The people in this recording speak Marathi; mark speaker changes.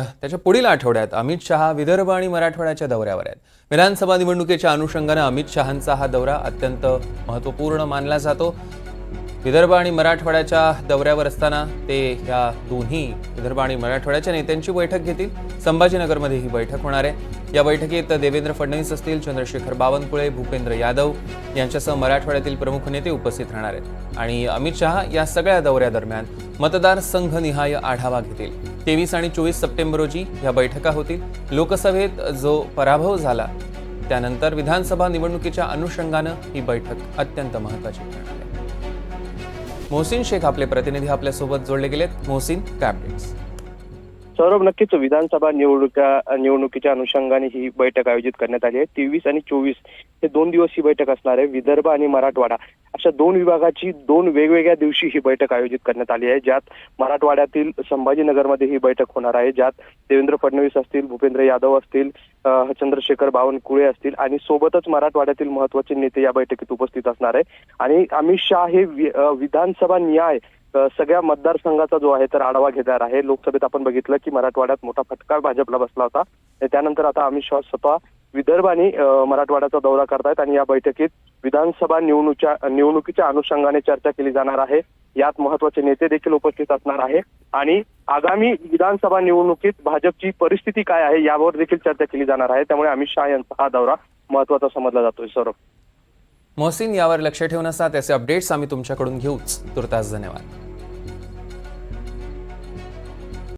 Speaker 1: त्याच्या पुढील आठवड्यात अमित शहा विदर्भ आणि मराठवाड्याच्या दौऱ्यावर आहेत. विधानसभा निवडणुकीच्या अनुषंगानं अमित शहांचा हा दौरा अत्यंत महत्त्वपूर्ण मानला जातो. विदर्भ आणि मराठवाड्याच्या दौऱ्यावर असताना ते या दोन्ही विदर्भ आणि मराठवाड्याच्या नेत्यांची बैठक घेतील. संभाजीनगरमध्ये ही बैठक होणार आहे. या बैठकीत देवेंद्र फडणवीस असतील चंद्रशेखर बावनकुळे भूपेंद्र यादव यांच्यासह मराठवाड्यातील प्रमुख नेते उपस्थित राहणार आहेत. आणि अमित शहा या सगळ्या दौऱ्यादरम्यान मतदारसंघनिहाय आढावा घेतील. तेवीस आणि चोवीस सप्टेंबर रोजी ह्या बैठका होतील. लोकसभेत जो पराभव झाला त्यानंतर विधानसभा निवडणुकीच्या अनुषंगानं ही बैठक अत्यंत महत्वाची ठरणार आहे. मोहसिन शेख आपले प्रतिनिधी आपल्यासोबत जोडले गेलेत. मोहसिन कॅबिनेट्स
Speaker 2: सौरभ नक्कीच विधानसभा निवडणुका निवडणुकीच्या अनुषंगाने ही बैठक आयोजित करण्यात आली आहे. तेवीस आणि चोवीस हे दोन दिवस ही बैठक असणार आहे. विदर्भ आणि मराठवाडा. अशा दोन विभागाची दोन वेगवेगळ्या दिवशी ही बैठक आयोजित करण्यात आली आहे ज्यात मराठवाड्यातील संभाजीनगरमध्ये ही बैठक होणार आहे ज्यात देवेंद्र फडणवीस असतील भूपेंद्र यादव असतील चंद्रशेखर बावनकुळे असतील आणि सोबतच मराठवाड्यातील महत्त्वाचे नेते या बैठकीत उपस्थित असणार आहे. आणि अमित शहा हे विधानसभा न्याय सगळ्या मतदारसंघाचा जो आहे तर आढावा घेणार आहे. लोकसभेत आपण बघितलं की मराठवाड्यात मोठा फटका भाजपला बसला होता. त्यानंतर आता अमित शहा स्वतः विदर्भ आणि मराठवाड्याचा दौरा करतायत आणि या बैठकीत विधानसभा निवडणुकीच्या निवडणुकीच्या अनुषंगाने चर्चा केली जाणार आहे. यात महत्त्वाचे नेते देखील उपस्थित असणार आहे. आणि आगामी विधानसभा निवडणुकीत भाजपची परिस्थिती काय आहे यावर देखील चर्चा केली जाणार आहे. त्यामुळे अमित शहा यांचा हा दौरा महत्त्वाचा समजला जातोय सौरभ.
Speaker 1: मोहसिन यावर लक्ष ठेवून असता त्याचे अपडेट्स आम्ही तुमच्याकडून घेऊच. तुर्तास धन्यवाद.